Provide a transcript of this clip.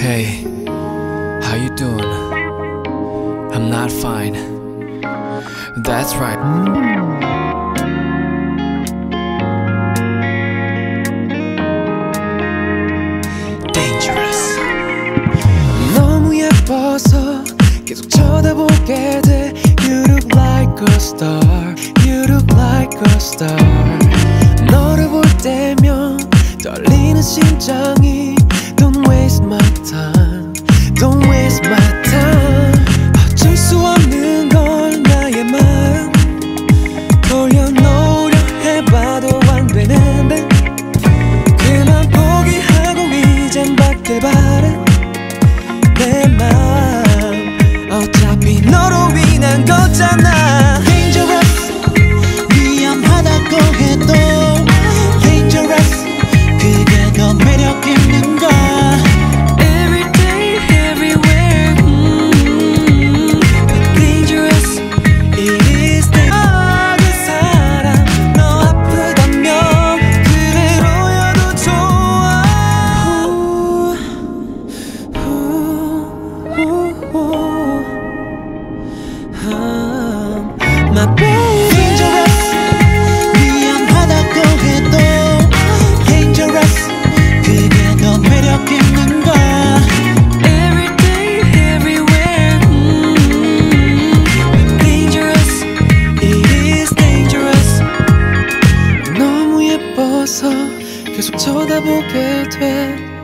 Hey, how you doing? I'm not fine. That's right. Dangerous. 너무 예뻐서 계속 쳐다보게 돼. You look like a star. You look like a star. 너를 볼 때면 떨리는 심장이 계속 쳐다보게 돼.